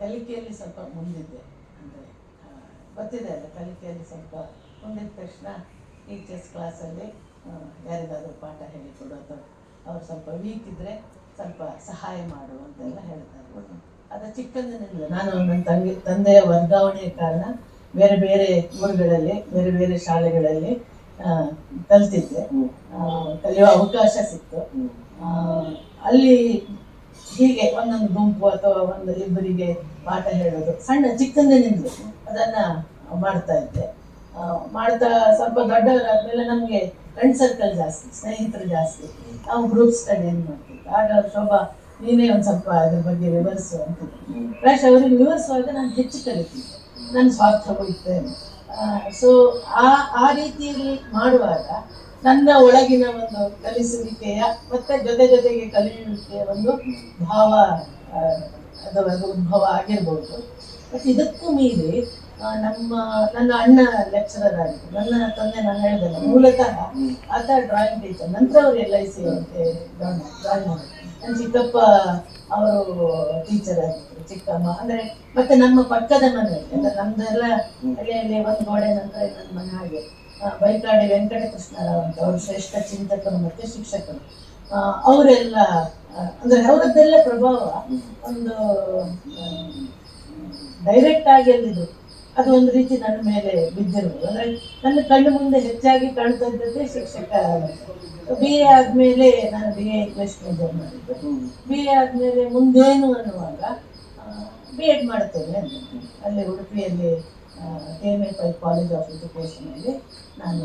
ಕಲಿಕೆಯಲ್ಲಿ ಸ್ವಲ್ಪ ಮುಂದಿದ್ದೆ ಅಂದರೆ ಗೊತ್ತಿದೆ ಅಲ್ಲ, ಕಲಿಕೆಯಲ್ಲಿ ಸ್ವಲ್ಪ ಮುಂದಿದ ತಕ್ಷಣ ಟೀಚರ್ಸ್ ಕ್ಲಾಸಲ್ಲಿ ಯಾರಿಗಾದರೂ ಪಾಠ ಹೇಳಿಕೊಡು ಅಥವಾ ಅವ್ರು ಸ್ವಲ್ಪ ವೀಕ್ ಇದ್ದರೆ ಸ್ವಲ್ಪ ಸಹಾಯ ಮಾಡು ಅಂತೆಲ್ಲ ಹೇಳ್ತಾರೆ ಅದು ಚಿಕ್ಕಂದಿನಿಂದ ನಾನು ನನ್ನ ತಂಗಿ, ತಂದೆಯ ವರ್ಗಾವಣೆಯ ಕಾರಣ ಬೇರೆ ಬೇರೆ ಊರುಗಳಲ್ಲಿ, ಬೇರೆ ಬೇರೆ ಶಾಲೆಗಳಲ್ಲಿ ಕಲ್ತಿದ್ದೆ. ಕಲಿಯುವ ಅವಕಾಶ ಸಿಕ್ತು. ಅಲ್ಲಿ ಹೀಗೆ ಒಂದೊಂದು ಗುಂಪು ಅಥವಾ ಒಂದು ಇಬ್ಬರಿಗೆ ಪಾಠ ಹೇಳೋದು. ಸಣ್ಣ ಚಿಕ್ಕಂದಿನಿಂದ ಅದನ್ನ ಮಾಡ್ತಾ ಇದ್ದೆ. ಮಾಡ್ತಾ ಸ್ವಲ್ಪ ದೊಡ್ಡವರಾದ್ಮೇಲೆ ನಮಗೆ ಫ್ರೆಂಡ್ ಸರ್ಕಲ್ ಜಾಸ್ತಿ, ಸ್ನೇಹಿತರು ಜಾಸ್ತಿ. ನಾವು ಗ್ರೂಪ್ ಸ್ಟಡಿಯನ್ನು ಮಾಡ್ತೀವಿ. ಆಗ ಶೋಭಾ, ನೀನೇ ಒಂದು ಸ್ವಲ್ಪ ಅದ್ರ ಬಗ್ಗೆ ವಿವರಿಸು ಅಂತ. ಫ್ರೆಶ್ ಅವರಿಗೆ ವಿವರಿಸುವಾಗ ನಾನು ಹೆಚ್ಚು ಕಲಿತಿದ್ದೆ ನನ್ನ ಸ್ವಾರ್ಥ ಹೋಗ್ತೇನೆ ಸೊ ಆ ಆ ರೀತಿಯಲ್ಲಿ ಮಾಡುವಾಗ ನನ್ನ ಒಳಗಿನ ಒಂದು ಕಲಿಸುವಿಕೆಯ ಮತ್ತೆ ಜೊತೆ ಜೊತೆಗೆ ಕಲಿಯುವಿಕೆಯ ಒಂದು ಭಾವ ಅದು ಉದ್ಭವ ಆಗಿರ್ಬೋದು. ಮತ್ತೆ ಇದಕ್ಕೂ ಮೀರಿ ನಮ್ಮ ನನ್ನ ಅಣ್ಣ ಲೆಕ್ಚರರ್ ಆಗಿತ್ತು ನನ್ನ ತಂದೆ ನಾನು ಹೇಳಿದೆ ಮೂಲತಃ ಆತ ಡ್ರಾಯಿಂಗ್ ಟೀಚರ್ ನಂತರ ಅವರು ಎಲ್ ಐ ಸಿ ಅಂತೆ ಡ್ರಾಯಿಂಗ್ ನನ್ನ ಚಿಕ್ಕಪ್ಪ ಅವರು ಟೀಚರ್ ಆಗಿದ್ರು ಚಿಕ್ಕಮ್ಮ. ಅಂದ್ರೆ ಮತ್ತೆ ನಮ್ಮ ಪಕ್ಕದ ಮನೆಯಲ್ಲಿ ಅಂದ್ರೆ ನಮ್ದೆಲ್ಲ ಹಳ್ಳಿಯಲ್ಲಿ ಒಂದು ಗೋಡೆ ನಂತರ ಇನ್ನೊಂದು ಮನೆ ಹಾಗೆ. ಆ, ಬೈಕಾಡಿ ವೆಂಕಟಕೃಷ್ಣರಾವ್ ಅಂತ ಅವರು ಶ್ರೇಷ್ಠ ಚಿಂತಕರು ಮತ್ತು ಶಿಕ್ಷಕರು. ಅವರೆಲ್ಲ ಅಂದರೆ ಅವರದ್ದೆಲ್ಲ ಪ್ರಭಾವ ಒಂದು ಡೈರೆಕ್ಟ್ ಆಗಿ ಅಲ್ಲಿದ್ದು ಅದು ಒಂದು ರೀತಿ ನನ್ನ ಮೇಲೆ ಬಿದ್ದಿರ್ಬೋದು ಅಂದ್ರೆ ನನ್ನ ಕಣ್ಣು ಮುಂದೆ ಹೆಚ್ಚಾಗಿ ಕಾಣ್ತಾ ಇದ್ದದ್ದು ಶಿಕ್ಷಕ ಬಿ ಎ ಆದಮೇಲೆ ನಾನು ಬಿ ಎ ಇಂಗ್ಲಿಷ್ ಮೇಜರ್ ಮಾಡಿದ್ದು. ಬಿ ಎ ಆದಮೇಲೆ ಮುಂದೇನು ಅನ್ನುವಾಗ ಬಿ ಎಡ್ ಮಾಡ್ತೇನೆ ಅಲ್ಲಿ ಉಡುಪಿಯಲ್ಲಿ K M A college of ಎಜುಕೇಷನಲ್ಲಿ ನಾನು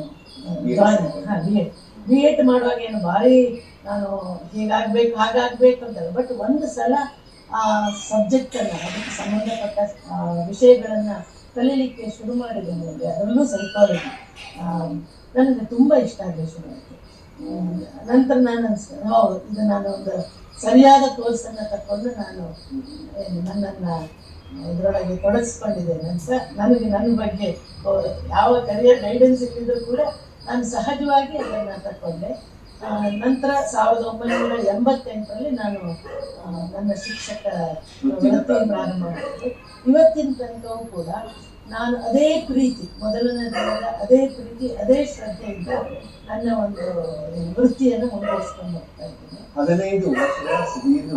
ಬಿ ಎಡ್ ಬಿ ಎಡ್ ಮಾಡುವಾಗ ಏನು ಭಾರಿ ನಾನು ಹೀಗಾಗಬೇಕು ಹಾಗಾಗ್ಬೇಕು ಅಂತಲ್ಲ. ಬಟ್ ಒಂದು ಸಲ ಆ ಸಬ್ಜೆಕ್ಟನ್ನು ಅದಕ್ಕೆ ಸಂಬಂಧಪಟ್ಟ ವಿಷಯಗಳನ್ನು ಕಲೀಲಿಕ್ಕೆ ಶುರು ಮಾಡಿದೆ ನನಗೆ. ಅದರಲ್ಲೂ ಸೈಕಾಲಜಿ ನನಗೆ ತುಂಬ ಇಷ್ಟ ಆಗಿದೆ ಶುರು ಆಯಿತು ನಂತರ ನಾನು ಅನ್ಸ್ತೇನೆ ಹೌದು ಇದು ನಾನು ಒಂದು ಸರಿಯಾದ ಕೋರ್ಸನ್ನು ತಗೊಂಡು ನಾನು ನನ್ನನ್ನು ಇದರೊಳಗೆ ತೊಡಗಿಸ್ಕೊಂಡಿದ್ದೇನೆ. ಅಂತ ನನಗೆ ನನ್ನ ಬಗ್ಗೆ ಯಾವ ಕರಿಯರ್ ಗೈಡೆನ್ಸ್ ಇಟ್ಟಿದ್ರು ಕೂಡ ನಾನು ಸಹಜವಾಗಿ ಅದನ್ನು ತಗೊಂಡೆ ಆ, ನಂತರ ಸಾವಿರದ ಒಂಬೈನೂರ ಎಂಬತ್ತೆಂಟರಲ್ಲಿ ನಾನು ನನ್ನ ಶಿಕ್ಷಕ ವೃತ್ತಿಯನ್ನು ಪ್ರಾರಂಭ ಮಾಡಿದೆ. ಇವತ್ತಿನ ತನಕವೂ ಕೂಡ ನಾನು ಅದೇ ಪ್ರೀತಿ ಮೊದಲನೇ ದಿನದ ಅದೇ ಪ್ರೀತಿ ಅದೇ ಶ್ರದ್ಧೆ ಇದ್ದ ನನ್ನ ಒಂದು ವೃತ್ತಿಯನ್ನು ಮುಂದುವರಿಸ್ಕೊಂಡು ಹೋಗ್ತಾ ಇದ್ದೀನಿ. ಹದಿನೈದು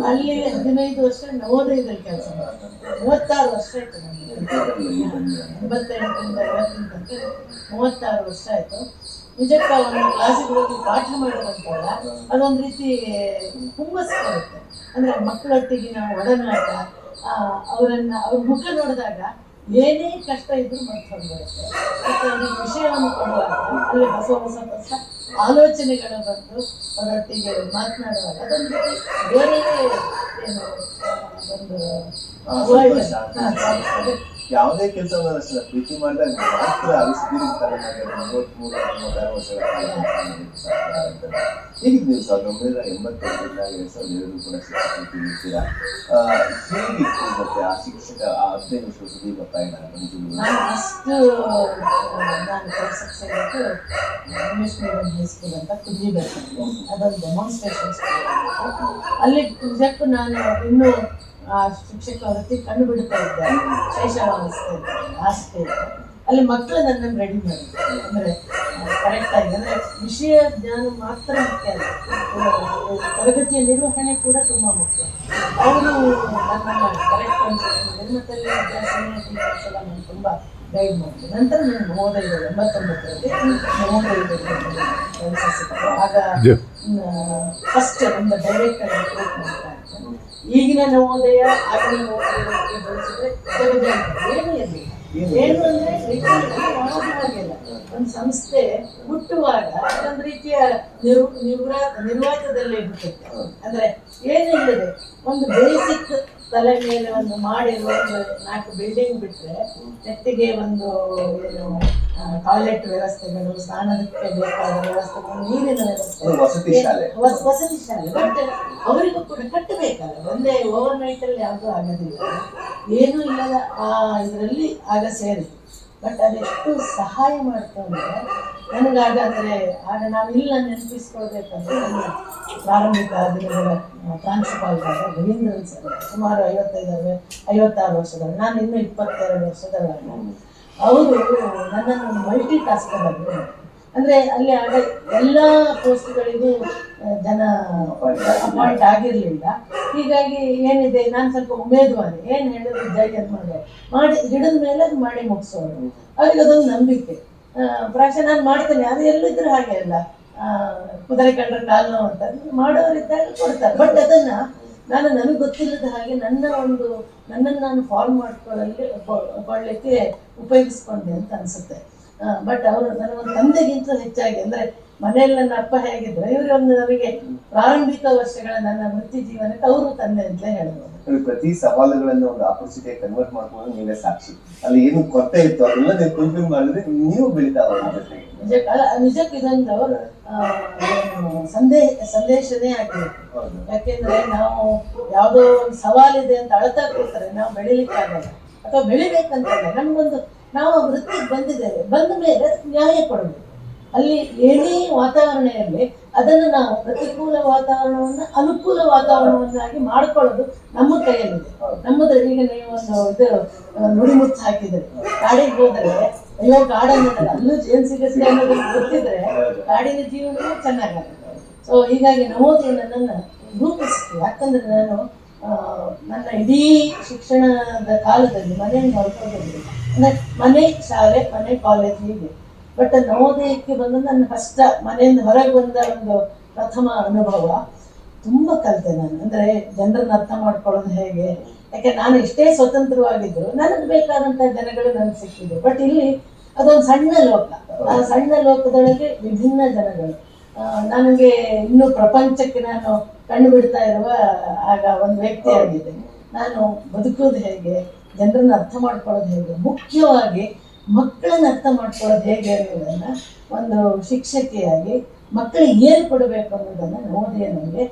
ಅಲ್ಲಿ ಹದಿನೈದು ವರ್ಷ ನವೋದಯದಲ್ಲಿ ಕೆಲಸ ಮಾಡಿದೆ ಮೂವತ್ತಾರು ವರ್ಷ ಆಯ್ತು ನನಗೆ ಎಂಬತ್ತೆಂಟರಿಂದ ಐವತ್ತಿನ ತನಕ ಮೂವತ್ತಾರು ವರ್ಷ ಆಯ್ತು. ನಿಜಕ್ಕ ಒಂದು ಕ್ಲಾಸಿಗೆ ಹೋಗಿ ಪಾಠ ಮಾಡೋದಂತಲ್ಲ ಅದೊಂದು ರೀತಿ ಹುಮ್ಮಸ್ಸು ಬರುತ್ತೆ ಅಂದ್ರೆ ಮಕ್ಕಳೊಟ್ಟಿಗಿನ ಒಡನಾಟ ಅವರನ್ನ ಅವ್ರ ಮುಖ ನೋಡಿದಾಗ ಏನೇ ಕಷ್ಟ ಇದ್ರೂ ಮಾಡ್ಕೊಂಡು ಬರುತ್ತೆ ಒಂದು ವಿಷಯವನ್ನು ಕೊಡುವಾಗ ಅಲ್ಲಿ ಹೊಸ ಹೊಸ ಹೊಸ ಆಲೋಚನೆಗಳು ಬಂದು ಅವರೊಟ್ಟಿಗೆ ಮಾತನಾಡುವಾಗ ಅದೊಂದು ಬೇರೆ ಏನು ಒಂದು ಯಾವುದೇ ಕೆಲಸವನ್ನು ಅಷ್ಟೇ ಪ್ರೀತಿ ಮಾಡಿದಾಗ ಮಾತ್ರ ಅದು ಸುದೀರ್ಘ ತಲೆಮಾರಿ ಮೂವತ್ಮೂರು ಮೂವತ್ತಾರು ವರ್ಷಗಳ ಕಾಲ ನೀವು ಸಾವಿರದ ಒಂಬೈನೂರ ಎಂಬತ್ತೈದರಿಂದ ಎರಡ್ ಸಾವಿರದ ಏಳು ಕೂಡ ಶಿಕ್ಷಕರಾಗಿ ಆ, ಹೇಗಿತ್ತು ಮತ್ತೆ ಆ ಶಿಕ್ಷಕ ಆ ಹದಿನೈದು ವರ್ಷ ಸುದೀರ್ಘ ಪ್ರಯಾಣ ನಿಜವಾಗ್ಲೂ? ನಾನು ಫಸ್ಟ್ ನಾನು ಕೆಲಸಕ್ಕೆ ಸೇರಿದ್ದು ಇಂಗ್ಲೀಷ್ ಮೀಡಿಯಂ ಹೈಸ್ಕೂಲ್ ಅಂತ ಕುದಿಬೇಕು ಅದೊಂದು ಡೆಮಾನ್ಸ್ಟ್ರೇಷನ್ ಅಲ್ಲಿ ನಿಜಕ್ಕೂ ನಾನು ಇನ್ನೂ ಆ ಶಿಕ್ಷಕ ವೃತ್ತಿ ಕಂಡು ಬಿಡ್ತಾ ಇದ್ದೆ ಶೈಶವಸ್ಥೆ ಲಾಸ್ಟ್ ಅಲ್ಲಿ ಮಕ್ಕಳು ನನ್ನ ರೆಡಿ ಮಾಡಿದ್ರು. ಅಂದರೆ ಕರೆಕ್ಟಾಗಿ ಅಂದರೆ ವಿಷಯ ಜ್ಞಾನ ಮಾತ್ರ ಮುಖ್ಯ ಅಲ್ಲ. ತರಗತಿಯ ನಿರ್ವಹಣೆ ಕೂಡ ತುಂಬ ಮುಖ್ಯ. ಅವರು ನನ್ನನ್ನು ಕರೆಕ್ಟ್ ನಿರ್ಮತಲ್ಲಿ ಮತ್ತಲ್ಲಿ ನಾನು ತುಂಬ ಗೈಡ್ ಮಾಡಿದೆ ನಂತರ ನಾನು ಮೂವತ್ತೈದು ಎಂಬತ್ತೊಂಬತ್ತರಲ್ಲಿ ಮೂವತ್ತೈದು ಕೆಲಸ ಆಗ ಫಸ್ಟ್ ನಮ್ಮ ಡೈರೆಕ್ಟರ್ ಮಾಡ್ತಾರೆ ಮಾಡ್ತಾ ಇದ್ದೆ ಈಗಿನ ನವೋದಯ ಆಗಿನ ನವೋದಯಕ್ಕೆ ಹೋಲಿಸಿದ್ರೆ ಜಗಜಾಂತರ ಏನೂ ಇರಲಿಲ್ಲ ಏನು ಅಂದ್ರೆ ರಿಕ್ರೂಟ್ಮೆಂಟ್ ಒಂದು ಸಂಸ್ಥೆ ಹುಟ್ಟುವಾಗ ಒಂದು ರೀತಿಯ ನಿರ್ ನಿವ್ರಾ ನಿರ್ವಾತದಲ್ಲೇ ಹುಟ್ಟುತ್ತೆ ಅಂದ್ರೆ ಏನು ಇಲ್ಲದೆ ಒಂದು ಬೇಸಿಕ್ ತಲೆ ಮೇಲೆ ಒಂದು ಮಾಡಿರುವ ಒಂದು ನಾಲ್ಕು ಬಿಲ್ಡಿಂಗ್ ಬಿಟ್ರೆ ನೆಟ್ಟಿಗೆ ಒಂದು ಏನು ಟಾಯ್ಲೆಟ್ ವ್ಯವಸ್ಥೆಗಳು ಸ್ನಾನಕ್ಕೆ ಬೇಕಾದ ವ್ಯವಸ್ಥೆಗಳು ನೀರಿನ ವ್ಯವಸ್ಥೆ. ವಸತಿ ಶಾಲೆ. ಬಟ್ ಅವರಿಗೂ ಕೂಡ ಕಟ್ಟಬೇಕಲ್ಲ ಒಂದೇ ಓವರ್ ನೈಟ್ ಅಲ್ಲಿ ಯಾವುದೂ ಆಗೋದಿಲ್ಲ. ಏನೂ ಇಲ್ಲದ ಆ ಇದರಲ್ಲಿ ಆಗ ಸೇರಿತು. ಬಟ್ ಅದೆಷ್ಟು ಸಹಾಯ ಮಾಡ್ತು ಅಂದರೆ ನನಗಾಗ ಅಂದರೆ ಆಗ ನಾನು ಇಲ್ಲ ನೆನಪಿಸ್ಕೊಳ್ಬೇಕಂದ್ರೆ ನನ್ನ ಪ್ರಾರಂಭಿಕ ದಿನಗಳ ಪ್ರಾಂಶುಪಾಲರಾದ ರವೀಂದ್ರನ್ ಸರ್, ಸುಮಾರು ಐವತ್ತೈದು ಅರವತ್ತು ಐವತ್ತಾರು ವರ್ಷದವರು, ನಾನು ಇನ್ನೂ ಇಪ್ಪತ್ತೆರಡು ವರ್ಷದವಳಲ್ಲ ಅವರು ನನ್ನನ್ನು ಮಲ್ಟಿ ಟಾಸ್ಕರ್ ಆಗಿ ಅಂದರೆ ಅಲ್ಲಿ ಆಗ ಎಲ್ಲ ಪೋಸ್ಟ್ಗಳಿಗೂ ಜನ ಅಪಾಯಿಂಟ್ ಆಗಿರಲಿಲ್ಲ. ಹೀಗಾಗಿ ಏನಿದೆ, ನಾನು ಸ್ವಲ್ಪ ಉಮೇದುವಾರಿ ಏನು ಹೇಳಿದ್ರು ಜೈ ಅಂತ ಮಾಡಿದೆ ಮಾಡಿ ಹಿಡಿದ ಮೇಲೆ ಅದು ಮಾಡಿ ಮುಗಿಸೋರು. ಅವ್ರಿಗೆ ಅದೊಂದು ನಂಬಿಕೆ. ಪ್ರಾಶ ನಾನು ಮಾಡ್ತೇನೆ, ಅದು ಎಲ್ಲಿದ್ರು ಹಾಗೆ ಅಲ್ಲ. ಕುದುರೆ ಕಂಡ್ರೆ ಕಾಲು ನೋವು ಅಂತ. ಮಾಡೋರಿದ್ದಾಗ ಕೊಡ್ತಾರೆ. ಬಟ್ ಅದನ್ನ ನಾನು ನನಗೆ ಗೊತ್ತಿಲ್ಲದ ಹಾಗೆ ನನ್ನ ಒಂದು ನನ್ನನ್ನು ನಾನು ಫಾರ್ಮ್ ಮಾಡ್ಕೊಳ್ಳಲ್ಲಿ ಕೊಳ್ಳಕ್ಕೆ ಉಪಯೋಗಿಸ್ಕೊಂಡೆ ಅಂತ ಅನಿಸುತ್ತೆ. ಬಟ್ ಅವರು ನನಗೊಂದು ತಂದೆಗಿಂತ ಹೆಚ್ಚಾಗಿ ಅಂದ್ರೆ ಮನೆಯಲ್ಲಿ ನನ್ನ ಅಪ್ಪ ಹೇಗಿದ್ರು ಇವರು ಒಂದು ನನಗೆ ಪ್ರಾರಂಭಿಕ ವರ್ಷಗಳ ನನ್ನ ವೃತ್ತಿ ಜೀವನಕ್ಕೆ ಅವರು ತಂದೆ ಅಂತಲೇ ಹೇಳ್ಬೋದು. ಪ್ರತಿ ಸವಾಲುಗಳನ್ನು ಒಂದು ಆಪರ್ಚುನಿಟಿ ಕನ್ವರ್ಟ್ ಮಾಡ್ಕೊಂಡು ನೀವೇ ಸಾಕ್ಷಿ. ಅಲ್ಲಿ ಏನು ಕೊರತೆ ಇತ್ತು ಅದೆಲ್ಲ ನೀವು ಫುಲ್ಫಿಲ್ ಮಾಡಿದ್ರೆ ನೀವು ಬೆಳೀತಾ ನಿಜಕ್ಕೂ ಇದೊಂದು ಅವರು ಸಂದೇಶ ಸಂದೇಶನೇ ಆಗಿರುತ್ತೆ ಯಾಕೆಂದ್ರೆ ನಾವು ಯಾವುದೋ ಒಂದು ಸವಾಲಿದೆ ಅಂತ ಅಳತಾ ಕೊಡ್ತಾರೆ ನಾವು ಬೆಳಿಲಿಕ್ಕೆ ಆಗಲ್ಲ ಅಥವಾ ಬೆಳಿಬೇಕಂತ ನಮ್ಗೊಂದು ನಾವು ವೃತ್ತಿ ಬಂದಿದ್ದೇವೆ. ಬಂದ ಮೇಲೆ ನ್ಯಾಯ ಕೊಡಬೇಕು. ಅಲ್ಲಿ ಏನೇ ವಾತಾವರಣ ಇರಲಿ, ಅದನ್ನು ನಾವು ಪ್ರತಿಕೂಲ ವಾತಾವರಣವನ್ನ, ಅನುಕೂಲ ವಾತಾವರಣವನ್ನಾಗಿ ಮಾಡ್ಕೊಳ್ಳೋದು ನಮ್ಮ ಕೈಯಲ್ಲಿದೆ ನಮ್ಮದು ಈಗ ನೀವು ಒಂದು ಇದು ನುಡಿಮುತ್ತು ಹಾಕಿದ್ರೆ ಕಾಡಿಗೆ ಹೋದರೆ, ಎಲ್ಲ ಕಾಡನ್ನ ಅಲ್ಲೂ ಜೇನ್ ಸಿಗುತ್ತೆ ಅನ್ನೋದನ್ನ ಗೊತ್ತಿದ್ರೆ ಕಾಡಿನ ಜೀವನ ಚೆನ್ನಾಗಾಗುತ್ತೆ. ಸೊ ಹೀಗಾಗಿ ನವೋದಯ ನನ್ನನ್ನು ರೂಪಿಸ್ತೀವಿ ಯಾಕಂದ್ರೆ ನಾನು ನನ್ನ ಇಡೀ ಶಿಕ್ಷಣದ ಕಾಲದಲ್ಲಿ, ಮನೆಯನ್ನು ಅಂದರೆ ಮನೆ ಶಾಲೆ, ಮನೆ ಕಾಲೇಜ್ ಇದೆ ಬಟ್ ನವೋದಯಕ್ಕೆ ಬಂದು ನನ್ನ ಕಷ್ಟ ಮನೆಯಿಂದ ಹೊರಗೆ ಬಂದ ಒಂದು ಪ್ರಥಮ ಅನುಭವ. ತುಂಬ ಕಲಿತೆ ನಾನು. ಅಂದರೆ ಜನರನ್ನ ಅರ್ಥ ಮಾಡ್ಕೊಳ್ಳೋದು ಹೇಗೆ? ಯಾಕೆ ನಾನು ಎಷ್ಟೇ ಸ್ವತಂತ್ರವಾಗಿದ್ರು ನನಗೆ ಬೇಕಾದಂಥ ಜನಗಳು ನನಗೆ ಸಿಕ್ಕಿದ್ರು. ಬಟ್ ಇಲ್ಲಿ ಅದೊಂದು ಸಣ್ಣ ಲೋಕ. ಆ ಸಣ್ಣ ಲೋಕದೊಳಗೆ ವಿಭಿನ್ನ ಜನಗಳು. ನನಗೆ ಇನ್ನೂ ಪ್ರಪಂಚಕ್ಕೆ ನಾನು ಕಂಡುಬಿಡ್ತಾ ಬಿಡ್ತಾ ಇರುವ ಆಗ ಒಂದು ವ್ಯಕ್ತಿ ಆಗಿದೆ ನಾನು ಬದುಕೋದು ಹೇಗೆ? ಜನರನ್ನ ಅರ್ಥ ಮಾಡ್ಕೊಳ್ಳೋದು ಹೇಗೆ? ಮುಖ್ಯವಾಗಿ ಮಕ್ಕಳನ್ನ ಅರ್ಥ ಮಾಡ್ಕೊಳ್ಳೋದು ಹೇಗೆ ಅನ್ನೋದನ್ನ ಒಂದು ಶಿಕ್ಷಕಿಯಾಗಿ ಮಕ್ಕಳಿಗೆ ಏನು ಕೊಡಬೇಕು ಅನ್ನೋದನ್ನ ನವೋದಯ ನನಗೆ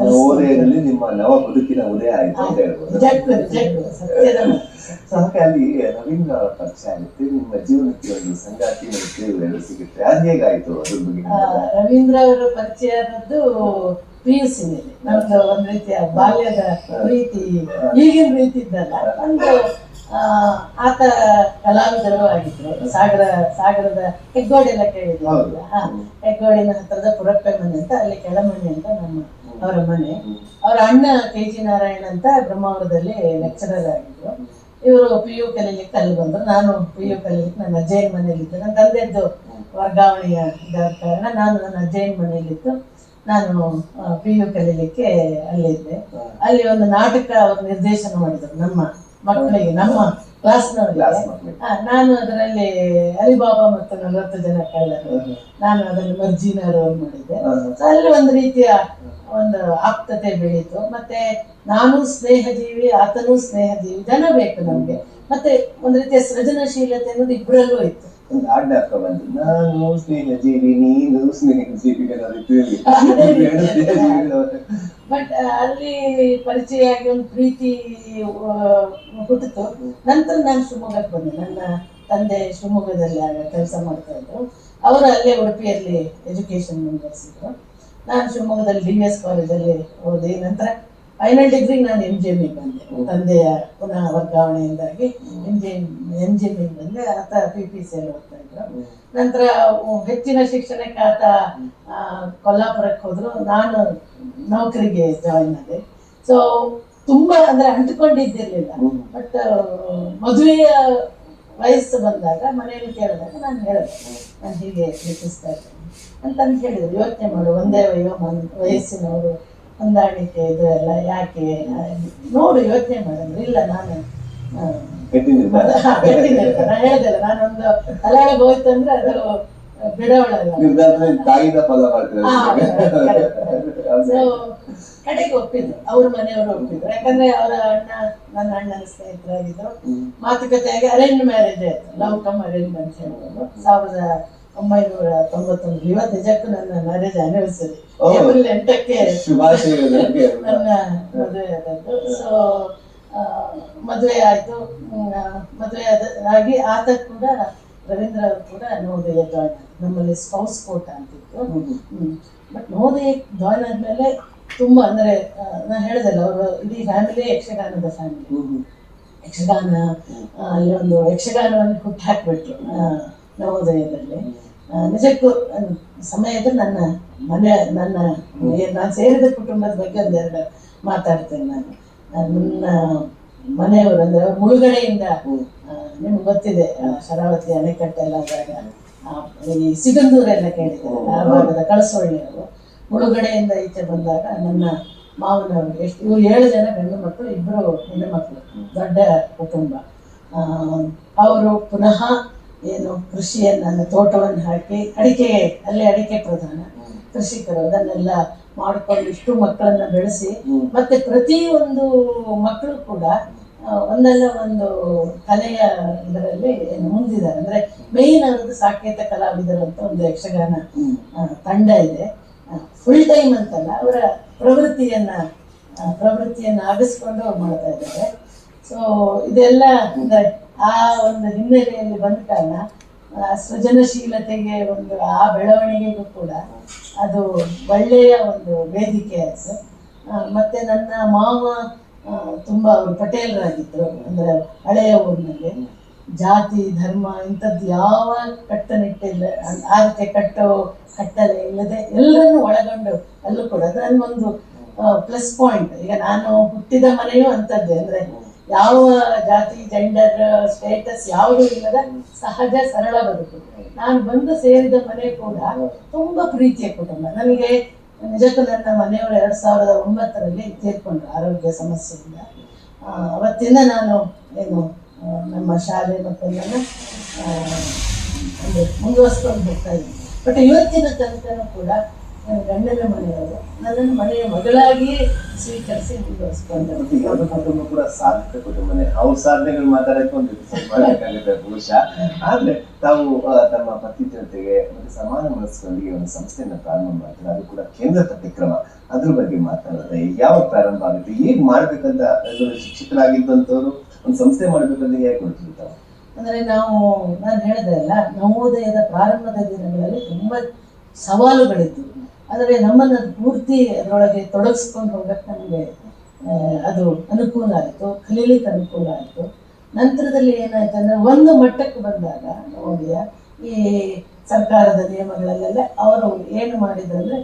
ನವೋದಯದಲ್ಲಿ ನಿಮ್ಮ ನವ ಬದುಕಿನ ಉದಯ ಆಯ್ತು ಅಂತ ಹೇಳ್ಬೋದು. ಸೊ ಹಾಗೆ ಅಲ್ಲಿ ರವೀಂದ್ರ ಅವರ ಪರಿಚಯ ಆಗುತ್ತೆ. ನಿಮ್ಮ ಜೀವನಕ್ಕೆ ಒಂದು ಸಂಗಾತಿ ಮತ್ತು ಸಿಗುತ್ತೆ. ಅದು ಹೇಗಾಯ್ತು ಅದ್ರ ಬಗ್ಗೆ ರವೀಂದ್ರ ಅವರ ಪರಿಚಯ ಆದದ್ದು ಪಿ ಯು ಸಿ ನಮ್ದು ಒಂದ್ ರೀತಿಯ ಬಾಲ್ಯದ ಪ್ರೀತಿ ಈಗಿನ ರೀತಿ ಇದ್ದಲ್ಲ. ಒಂದು ಆತ ಕಲಾವಿದರು ಆಗಿದ್ರು. ಸಾಗರ ಸಾಗರದ ಹೆಗ್ಗೋಡಿ ಎಲ್ಲ ಕೇಳಿದ್ವಿ. ಹಾ ಹೆಗ್ಗೋಡಿನ ಹತ್ರದ ಪುರಪ್ಪೆ ಮನೆ ಅಂತ ಅಲ್ಲಿ ಕೆಳಮನೆ ಅಂತ ನಮ್ಮ ಅವರ ಮನೆ. ಅವರ ಅಣ್ಣ ಕೆ ಜಿ ನಾರಾಯಣ ಅಂತ ಬ್ರಹ್ಮಾವರದಲ್ಲಿ ಲೆಕ್ಚರರ್ ಆಗಿದ್ರು. ಇವರು ಪಿ ಯು ಕಲೀಲಿಕ್ಕೆ ಅಲ್ಲಿ ಬಂದ್ರು. ನಾನು ಪಿ ಯು ಕಲೀಲಿಕ್ಕೆ ನನ್ನ ಅಜ್ಜಯನ ಮನೆಯಲ್ಲಿದ್ದೆ. ನನ್ನ ತಂದೆದ್ದು ವರ್ಗಾವಣೆಯ ಇದಾದ ಕಾರಣ ನಾನು ನನ್ನ ಅಜ್ಜಯನ ಮನೆಯಲ್ಲಿದ್ದು ನಾನು ಪಿ ಯು ಕಲೀಲಿಕ್ಕೆ ಅಲ್ಲಿದ್ದೆ ಅಲ್ಲಿ ಒಂದು ನಾಟಕ ಅವರು ನಿರ್ದೇಶನ ಮಾಡಿದ್ರು ನಮ್ಮ ಮಕ್ಕಳಿಗೆ ನಮ್ಮ ಕ್ಲಾಸ್ನವರಿಗೆ ನಾನು ಅದರಲ್ಲಿ ಅಲಿಬಾಬಾ ಮತ್ತು ನಲವತ್ತು ಜನ ಕಳ್ಳರು. ನಾನು ಅದರಲ್ಲಿ ಮರ್ಜಿನ ರೋಲ್ ಮಾಡಿದ್ದೆ. ಸೊ ಅಲ್ಲಿ ಒಂದು ರೀತಿಯ ಒಂದು ಆಪ್ತತೆ ಬೆಳೀತು. ಮತ್ತೆ ನಾನು ಸ್ನೇಹಜೀವಿ ಆತನೂ ಸ್ನೇಹಜೀವಿ ಜನ ಬೇಕು ನಮ್ಗೆ. ಮತ್ತೆ ಒಂದು ರೀತಿಯ ಸೃಜನಶೀಲತೆ ಅನ್ನೋದು ಇಬ್ಬರಲ್ಲೂ ಇತ್ತು. ಒಂದು ಹಾಡ್ ನಾನು ಸ್ನೇಹ ಜೀವಿ ನೀನು ಸ್ನೇಹ ಜೀವಿ. ಬಟ್ ಅಲ್ಲಿ ಪರಿಚಯ ಆಗಿ ಒಂದು ಪ್ರೀತಿ ಹುಟ್ಟಿತು. ನಂತರ ನಾನು ಶಿವಮೊಗ್ಗಕ್ಕೆ ಬಂದೆ. ನನ್ನ ತಂದೆ ಶಿವಮೊಗ್ಗದಲ್ಲಿ ಆಗ ಕೆಲಸ ಮಾಡ್ತಾ ಇದ್ರು. ಅವರು ಅಲ್ಲೇ ಉಡುಪಿಯಲ್ಲಿ ಎಜುಕೇಶನ್ ಮುಂದುವರಿಸಿದ್ರು. ನಾನು ಶಿವಮೊಗ್ಗದಲ್ಲಿ ಡಿ ಎಸ್ ಕಾಲೇಜಲ್ಲಿ ಓದಿ ನಂತರ ಫೈನಲ್ ಡಿಗ್ರಿ ನಾನು ಎಂ ಜಿ ಎಮ್ಮಿಗೆ ಬಂದೆ ತಂದೆಯ ಪುನಃ ವರ್ಗಾವಣೆಯಿಂದಾಗಿ ಎಂ ಜಿ ಎಂ ಜಿ ಎಮ್ಮಿಗೆ ಬಂದೆ ಆತ ಪಿ ಪಿ ಸಿ ಅಲ್ಲಿ ಹೋಗ್ತಾ ಇದ್ರು. ನಂತರ ಹೆಚ್ಚಿನ ಶಿಕ್ಷಣಕ್ಕೆ ಆತ ಕೊಲ್ಲಾಪುರಕ್ಕೆ ಹೋದ್ರು. ನಾನು ನೌಕರಿಗೆ ಜಾಯಿನ್ ಆದೆ. ಸೊ ತುಂಬಾ ಅಂದ್ರೆ ಅಂಟಿಕೊಂಡಿದ್ದಿರ್ಲಿಲ್ಲ. ಬಟ್ ಮದುವೆಯ ವಯಸ್ಸು ಬಂದಾಗ ಮನೆಯಲ್ಲಿ ಕೇಳಿದಾಗ ನಾನು ಹೇಳಿದೆ. ನಾನು ಹೀಗೆ ಯೋಚಿಸ್ತಾ ಇದ್ದೇನೆ ಅಂತಂದು ಹೇಳಿದ್ರು. ಯೋಚನೆ ಮಾಡು ಒಂದೇ ವಯೋ ವಯಸ್ಸಿನವರು ಹೊಂದಾಣಿಕೆ ಇದು ಎಲ್ಲ ಯಾಕೆ ನೋಡು ಯೋಚನೆ ಮಾಡಿದ್ರು ಇಲ್ಲ ನಾನು. ನಾನು ಹೇಳ್ದಲ್ಲ ನಾನೊಂದು ತಲೆಯೊಳಗೆ ಹೋಯ್ತು ಅಂದ್ರೆ ಅದು ತಾಯಿದ ಪದ ಮಾಡ್ತಾರೆ ಸೊ ಕಡೆಗೆ ಒಪ್ಪಿದ್ರು ಅವ್ರ ಮನೆಯವರು ಒಪ್ಪಿದ್ರು. ಯಾಕಂದ್ರೆ ಅವರ ಅಣ್ಣ ನನ್ನ ಅಣ್ಣನ ಸ್ನೇಹಿತರಾಗಿದ್ರು. ಮಾತುಕತೆಯಾಗಿ ಅರೇಂಜ್ ಮ್ಯಾರೇಜ್ ಆಯ್ತು. ಲವ್ ಕಮ್ ಅರೇಂಜ್ ಅಂತ ಹೇಳ್ಬೋದು ಸಾವಿರದ ಒಂಬೈನೂರ ತೊಂಬತ್ತೊಂದು ಇವತ್ತು ನನ್ನ ಮ್ಯಾರೇಜ್ ಆನಿವರ್ಸರಿ. ಏಪ್ರಿಲ್ ಎಂಟಕ್ಕೆ. ನನ್ನ ಮದುವೆ ಆದದ್ದು. ಸೊ ಮದುವೆ ಆಯ್ತು. ಮದುವೆ ಆದ ಆಗಿ ಆತ ಕೂಡ ರವೀಂದ್ರ ಅವರು ಕೂಡ ನವೋದಯ ಜಾಯ್ನ್ ನಮ್ಮಲ್ಲಿ ಸ್ಪೌಸ್ ಕೋಟ ಅಂತಿತ್ತು ಬಟ್ ನವೋದಯ ಜಾಯ್ನ್ ಆದ್ಮೇಲೆ ತುಂಬ ಅಂದರೆ ನಾನು ಹೇಳಿದಲ್ಲ ಅವರು ಇಡೀ ಫ್ಯಾಮಿಲಿ ಯಕ್ಷಗಾನದ ಫ್ಯಾಮಿಲಿ ಯಕ್ಷಗಾನ ಅಲ್ಲಿ ಒಂದು ಯಕ್ಷಗಾನವನ್ನು ಹುಟ್ಟಾಕ್ಬಿಟ್ರು ನವೋದಯದಲ್ಲಿ. ನಿಜಕ್ಕೂ ಸಮಯದ ನನ್ನ ಮನೆ ನನ್ನ ನಾನು ಸೇರಿದ ಕುಟುಂಬದ ಬಗ್ಗೆ ಒಂದೆರಡು ಮಾತಾಡ್ತೇನೆ ನಾನು. ನನ್ನ ಮನೆಯವರು ಅಂದ್ರೆ ಅವ್ರ ಮುಳುಗಡೆಯಿಂದ ನಿಮ್ಗೆ ಗೊತ್ತಿದೆ ಶರಾವತಿ ಅಣೆಕಟ್ಟೆ ಎಲ್ಲ ಆ, ಈ ಸಿಗಂದೂರೆಲ್ಲ ಕೇಳಿದ್ದಾರೆ ಆ ಕಳಸೊಳ್ಳಿಯವರು ಮುಳುಗಡೆಯಿಂದ ಈಚೆ ಬಂದಾಗ ನನ್ನ ಮಾವನವರು ಎಷ್ಟು ಇವ್ರು ಏಳು ಜನ ಗಂಡು ಮಕ್ಕಳು ಇಬ್ಬರು ಹೆಣ್ಣು ಮಕ್ಕಳು ದೊಡ್ಡ ಕುಟುಂಬ. ಅವರು ಪುನಃ ಏನು ಕೃಷಿಯನ್ನ ತೋಟವನ್ನು ಹಾಕಿ ಅಡಿಕೆ, ಅಲ್ಲಿ ಅಡಿಕೆ ಪ್ರಧಾನ. ಕೃಷಿಕರು ಅದನ್ನೆಲ್ಲ ಮಾಡಿಕೊಂಡು ಇಷ್ಟು ಮಕ್ಕಳನ್ನ ಬೆಳೆಸಿ, ಮತ್ತೆ ಪ್ರತಿ ಒಂದು ಮಕ್ಕಳು ಕೂಡ ಒಂದಲ್ಲ ಒಂದು ಕಲೆಯ ಇದರಲ್ಲಿ ಮುಂದಿದ್ದಾರೆ. ಅಂದ್ರೆ ಮೇನ್ ಅವ್ರದ್ದು ಸಾಕೇತ ಕಲಾವಿದರು ಅಂತ ಒಂದು ಯಕ್ಷಗಾನ ತಂಡ ಇದೆ. ಫುಲ್ ಟೈಮ್ ಅಂತಲ್ಲ, ಅವರ ಪ್ರವೃತ್ತಿಯನ್ನ ಪ್ರವೃತ್ತಿಯನ್ನ ಆಗಿಸ್ಕೊಂಡು ಅವ್ರು ಮಾಡ್ತಾ ಇದ್ದಾರೆ. ಸೊ ಇದೆಲ್ಲ ಆ ಒಂದು ಹಿನ್ನೆಲೆಯಲ್ಲಿ ಬಂದ ಕಾರಣ ಸೃಜನಶೀಲತೆಗೆ ಒಂದು ಆ ಬೆಳವಣಿಗೆಗೂ ಕೂಡ ಅದು ಒಳ್ಳೆಯ ಒಂದು ವೇದಿಕೆ ಆಯಿತು ಮತ್ತು ನನ್ನ ಮಾವ ತುಂಬ ಅವರು ಪಟೇಲರಾಗಿದ್ದರು ಅಂದ್ರೆ ಹಳೆಯ ಊರಿನಲ್ಲಿ. ಜಾತಿ, ಧರ್ಮ ಇಂಥದ್ದು ಯಾವ ಕಟ್ಟನಿಟ್ಟೆ ಅನ್- ಆ ರೀತಿ ಕಟ್ಟೋ ಕಟ್ಟಲೆ ಇಲ್ಲದೆ ಎಲ್ಲರನ್ನು ಒಳಗೊಂಡು ಅಲ್ಲೂ ಕೂಡ ಅದು ನನ್ಗೊಂದು ಪ್ಲಸ್ ಪಾಯಿಂಟ್ ಈಗ ನಾನು ಹುಟ್ಟಿದ ಮನೆಯೂ ಅಂಥದ್ದೇ, ಅಂದ್ರೆ ಯಾವ ಜಾತಿ ಜೆಂಡರ್ ಸ್ಟೇಟಸ್ ಯಾವುದೂ ಇಲ್ಲದ ಸಹಜ, ಸರಳ ಬದುಕು. ನಾನು ಬಂದು ಸೇರಿದ ಮನೆ ಕೂಡ ತುಂಬಾ ಪ್ರೀತಿಯ ಕುಟುಂಬ. ನನಗೆ ನಿಜಕ್ಕೂ ನನ್ನ ಮನೆಯವರು ಎರಡ್ ಸಾವಿರದ ಒಂಬತ್ತರಲ್ಲಿ ತೀರ್ಕೊಂಡ್ರು ಆರೋಗ್ಯ ಸಮಸ್ಯೆಯಿಂದ. ಅವತ್ತಿಂದ ನಾನು ಏನು ನಮ್ಮ ಶಾಲೆ ಒಂದು ಮುಂದುವರ್ಸ್ಕೊಂಡು ಹೋಗ್ತಾ ಇದ್ದೀನಿ. ಬಟ್ ಇವತ್ತಿನ ತನಕನೂ ಕೂಡ ನನ್ನ ಗಂಡನ ಮನೆಯವರು ನನ್ನನ್ನು ಮನೆಯ ಮಗಳಾಗಿಯೇ ಸ್ವೀಕರಿಸಿ ಕುಟುಂಬ ಕೂಡ ಸಾಧಕ ಕುಟುಂಬನೇ ಅವ್ರ ಸಾಧನೆಗಳು ಮಾತಾಡಕ್ಕೆ ಒಂದು episode ಮಾಡ್ಬೇಕಾಗುತ್ತೆ ಬಹುಶಃ ಆದ್ರೆ ತಾವು ತಮ್ಮ ಪತಿ ಜೊತೆಗೆ ಮತ್ತೆ ಸಮಾನ ಮನಸ್ಸಿನೊಂದಿಗೆ ಒಂದು ಸಂಸ್ಥೆಯನ್ನ ಪ್ರಾರಂಭ ಮಾಡ್ತಾರೆ. ಅದು ಕೂಡ ಕೇಂದ್ರ ಪಠ್ಯಕ್ರಮ. ಅದ್ರ ಬಗ್ಗೆ ಮಾತನಾಡುತ್ತೆ ಯಾವಾಗ ಪ್ರಾರಂಭ ಆಗುತ್ತೆ? ಹೇಗ್ ಮಾಡ್ಬೇಕಂತ ಶಿಕ್ಷಕರಾಗಿದ್ದಂಥವ್ರು ಒಂದು ಸಂಸ್ಥೆ ಮಾಡ್ಬೇಕಂತ ಹೇಗೆ ಕೊಡ್ತೀವಿ ತಾವು? ಅಂದರೆ ನಾವು ನಾನು ಹೇಳಿದೆ ಅಲ್ಲ ನವೋದಯದ ಪ್ರಾರಂಭದ ದಿನಗಳಲ್ಲಿ ತುಂಬಾ ಸವಾಲುಗಳಿತ್ತು ಆದರೆ ನಮ್ಮನ್ನು ಪೂರ್ತಿ ಅದರೊಳಗೆ ತೊಡಗಿಸ್ಕೊಂಡು ಹೋಗಕ್ಕೆ ನಮಗೆ ಅದು ಅನುಕೂಲ ಆಯಿತು, ಕಲೀಲಿಕ್ಕೆ ಅನುಕೂಲ ಆಯಿತು. ನಂತರದಲ್ಲಿ ಏನಾಯ್ತು ಅಂದರೆ ಒಂದು ಮಟ್ಟಕ್ಕೆ ಬಂದಾಗ ಮೋದಿಯ ಈ ಸರ್ಕಾರದ ನಿಯಮಗಳಲ್ಲೆಲ್ಲ ಅವರು ಏನು ಮಾಡಿದ್ರು ಅಂದರೆ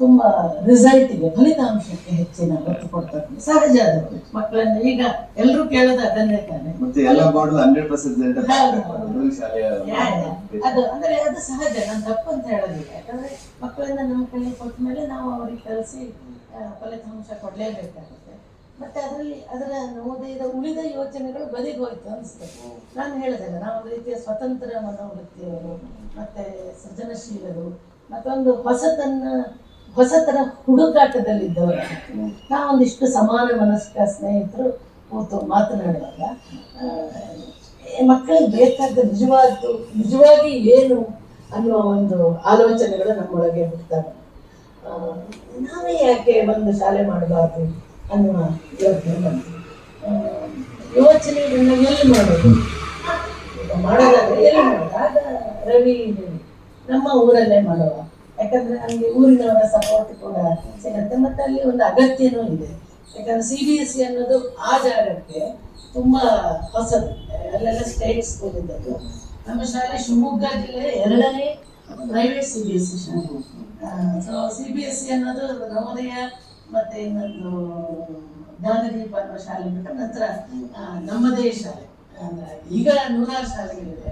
ತುಂಬ ರಿಸಲ್ಟಿಗೆ ಫಲಿತಾಂಶಕ್ಕೆ ಹೆಚ್ಚಿನ ಒತ್ತು ಕೊಡ್ತಾರೆ ಸಹಜ ಅದು ಮಕ್ಕಳನ್ನ. ಈಗ ಎಲ್ಲರೂ ಕೇಳೋದು ಅದನ್ನೇ ತಾನೆ. ಮತ್ತೆ ಎಲ್ಲ ಹಂಡ್ರೆಡ್ ಪರ್ಸೆಂಟ್. ಅದು ಅಂದ್ರೆ ಅದು ಸಹಜ. ನಾನು ತಪ್ಪು ಅಂತ ಹೇಳೋದಿಲ್ಲ. ಯಾಕಂದ್ರೆ ಮಕ್ಕಳನ್ನ ನಮ್ಮ ಕೈಲಿ ಕೊಟ್ಟ ಮೇಲೆ ನಾವು ಅವ್ರಿಗೆ ಕಲಿಸಿ ಫಲಿತಾಂಶ ಕೊಡಲೇಬೇಕಾಗುತ್ತೆ. ಮತ್ತೆ ಅದರಲ್ಲಿ ಅದರ ನವೋದಯದ ಉಳಿದ ಯೋಚನೆಗಳು ಬದಿಗೆ ಹೋಯ್ತು ಅನಿಸ್ತದೆ ನಾನು ಹೇಳಿದೆ ನಾವು ಒಂದು ರೀತಿಯ ಸ್ವತಂತ್ರ ಮನೋವೃತ್ತಿಯವರು ಮತ್ತೆ ಸೃಜನಶೀಲರು ಮತ್ತೊಂದು ಹೊಸತನ್ನ ಹೊಸತರ ಹುಡುಕಾಟದಲ್ಲಿದ್ದವರು ನಾವೊಂದಿಷ್ಟು ಸಮಾನ ಮನಸ್ಕ ಸ್ನೇಹಿತರು ಕೂತು ಮಾತನಾಡುವಾಗ ಮಕ್ಕಳಿಗೆ ಬೇಕಾದ ನಿಜವಾದ ನಿಜವಾಗಿ ಏನು ಅನ್ನುವ ಒಂದು ಆಲೋಚನೆಗಳು ನಮ್ಮೊಳಗೆ ಹುಡ್ತವೆ ನಾವೇ ಯಾಕೆ ಒಂದು ಶಾಲೆ ಮಾಡಬಾರ್ದು ಅನ್ನುವ ಯೋಚನೆ ಬಂತು ಆ, ಯೋಚನೆ ಎಲ್ಲಿ ಮಾಡೋದು? ಮಾಡೋದಾದ್ರೆ ಎಲ್ಲಿ ಮಾಡೋದು? ಆಗ ರವಿ ನಮ್ಮ ಊರಲ್ಲೇ ಮಾಡುವ. ಯಾಕಂದ್ರೆ ನಮಗೆ ಊರಿನವರ ಸಪೋರ್ಟ್ ಕೂಡ ಸಿಗುತ್ತೆ. ಮತ್ತೆ ಅಲ್ಲಿ ಒಂದು ಅಗತ್ಯನೂ ಇದೆ. ಯಾಕಂದ್ರೆ ಸಿ ಬಿ ಎಸ್ ಸಿ ಅನ್ನೋದು ಆ ಜಾಗಕ್ಕೆ ತುಂಬಾ ಹೊಸದು. ಅಲ್ಲೆಲ್ಲ ಸ್ಟೇಟ್ ಸ್ಕೂಲ್ ಇದ್ದದ್ದು. ನಮ್ಮ ಶಾಲೆ ಶಿವಮೊಗ್ಗ ಜಿಲ್ಲೆ ಎರಡನೇ private C B S C ಶಾಲೆ. So C B S C ಅನ್ನೋದು ನವೋದಯ ಮತ್ತೆ ಇನ್ನೊಂದು ಜ್ಞಾನದೀಪ ಅನ್ನೋ ಶಾಲೆ ಬಿಟ್ಟು ನಂತರ ನಮ್ಮದೇ ಶಾಲೆ. ಈಗ ನೂರಾರು ಶಾಲೆಗಳಿವೆ.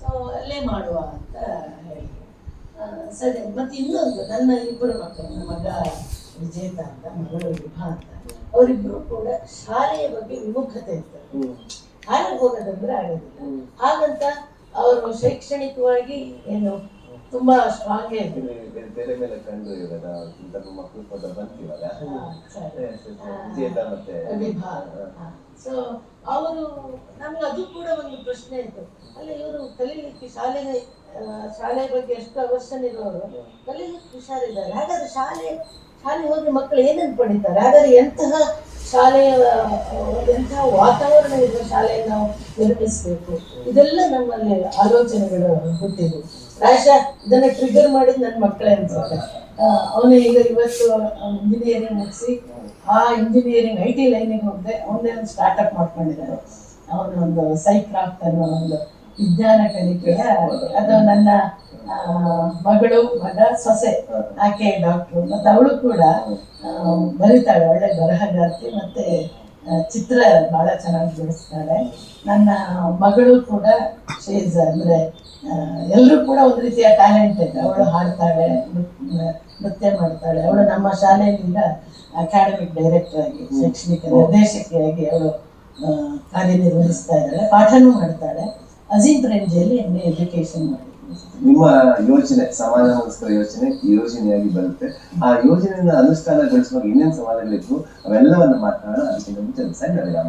ಸೊ ಅಲ್ಲೇ ಮಾಡುವ ಅಂತ ಸರಿ ಮತ್ತೆ ಇನ್ನೊಂದು ನನ್ನ ಇಬ್ಬರು ಮಕ್ಕಳು ನನ್ನ ಮಗ ವಿಜೇತ ಅಂತ ಮಗಳು ವಿಭಾ ಅಂತ. ಅವರಿಬ್ರು ಕೂಡ ಶಾಲೆಯ ಬಗ್ಗೆ ವಿಮುಖತೆ ಇರ್ತಾರೆ ಹಾಗೆ ಹೋಗೋದಂದ್ರೆ ಆಗೋದಿಲ್ಲ. ಹಾಗಂತ ಅವರು ಶೈಕ್ಷಣಿಕವಾಗಿ ಏನು ತುಂಬಾ ಸ್ಟ್ರಾಂಗ್ ತೆರೆ ಮೇಲೆ ಕಂಡು ಇವಾಗ ನಮ್ಮ ಮಕ್ಕಳು ಕೂಡ ಬಂತಿವಾಗ ಸರಿ. ವಿಜೇತ ಮತ್ತೆ ಸೊ ಅವರು ನಮ್ಗೆ ಅದು ಕೂಡ ಒಂದು ಪ್ರಶ್ನೆ ಇತ್ತು. ಅಲ್ಲಿ ಇವರು ಕಲೀಲಿಕ್ಕೆ ಶಾಲೆಗೆ ಶಾಲೆ ಬಗ್ಗೆ ಎಷ್ಟು ಅವಶ್ಯನ ಇರೋರು ಕಲೀಲಿಕ್ಕೆ ಹುಷಾರಿದ್ದಾರೆ. ಹಾಗಾದ್ರೆ ಶಾಲೆ ಶಾಲೆ ಹೋಗಿ ಮಕ್ಕಳು ಏನೇನು ಪಡಿತಾರೆ? ಹಾಗಾದ್ರೆ ಎಂತಹ ಶಾಲೆಯ ಎಂತಹ ವಾತಾವರಣ ಇರುವ ಶಾಲೆಯನ್ನು ನಾವು ನಿರ್ಮಿಸಬೇಕು? ಇದೆಲ್ಲ ನಮ್ಮಲ್ಲಿ ಆಲೋಚನೆಗಳು ಹುಟ್ಟಿದ್ವು ಪ್ರಾಯಶಃ ಇದನ್ನ ಟ್ರಿಗರ್ ಮಾಡಿದ್ ನನ್ನ ಮಕ್ಕಳೇ ಅನ್ಸುತ್ತೆ ಅವನು ಈಗ ಇವತ್ತು ಇಂಜಿನಿಯರಿಂಗ್ ಮುಗಿಸಿ, ಆ ಇಂಜಿನಿಯರಿಂಗ್ ಐ ಟಿ ಲೈನಿಗೆ ಹೋಗದೆ ಅವನೇ ಒಂದು ಸ್ಟಾರ್ಟ್ಅಪ್ ಮಾಡ್ಕೊಂಡಿದ್ದಾನೆ ಅವನ ಒಂದು ಸೈಕ್ರಾಫ್ಟ್ ಅನ್ನೋ ಒಂದು ವಿಜ್ಞಾನ ಕಲಿಕೆಯ, ಅದು ನನ್ನ ಮಗಳು, ಮಗ, ಸೊಸೆ, ಆಕೆ ಡಾಕ್ಟ್ರು ಮತ್ತು ಅವಳು ಕೂಡ ಬರೀತಾಳೆ, ಒಳ್ಳೆ ಬರಹಗಾರ್ತಿ ಮತ್ತೆ ಚಿತ್ರ ಬಹಳ ಚೆನ್ನಾಗಿ ಬಿಡಿಸ್ತಾಳೆ. ನನ್ನ ಮಗಳು ಕೂಡ ಶೇಜ್ ಅಂದ್ರೆ ಎಲ್ಲರೂ ಕೂಡ ಒಂದು ರೀತಿಯ ಟ್ಯಾಲೆಂಟೆಡ್ ಅವಳು ಹಾಡ್ತಾಳೆ ನೃತ್ಯ- ಮಾಡ್ತಾಳೆ. ಅವಳು ನಮ್ಮ ಶಾಲೆಯಿಂದ ಅಕಾಡೆಮಿಕ್ ಡೈರೆಕ್ಟರ್ ಆಗಿ ಶೈಕ್ಷಣಿಕ ನಿರ್ದೇಶಕಿಯಾಗಿ ಅವಳು ಕಾರ್ಯನಿರ್ವಹಿಸ್ತಾ ಇದ್ದಾಳೆ. ಪಾಠನೂ ಮಾಡ್ತಾಳೆ. ಅಜೀಂ ರೇಂಜಲ್ಲಿ ಎಂ ಎ ಎಜುಕೇಶನ್ ನಿಮ್ಮ ಯೋಜನೆ ಸಮಾಜಗೋಸ್ಕರ ಯೋಜನೆ ಈ ಯೋಜನೆಯಾಗಿ ಬರುತ್ತೆ. ಆ ಯೋಜನೆಯನ್ನ ಅನುಷ್ಠಾನಗೊಳಿಸುವಾಗ ಇನ್ನೇನು ಸವಾಲುಗಳಿದ್ವು ಅವೆಲ್ಲವನ್ನ ಮಾತನಾಡೋಣ ಅದಕ್ಕಿಂತ ಮುಂಚೆ ಸಣ್ಣ ವಿರಾಮ.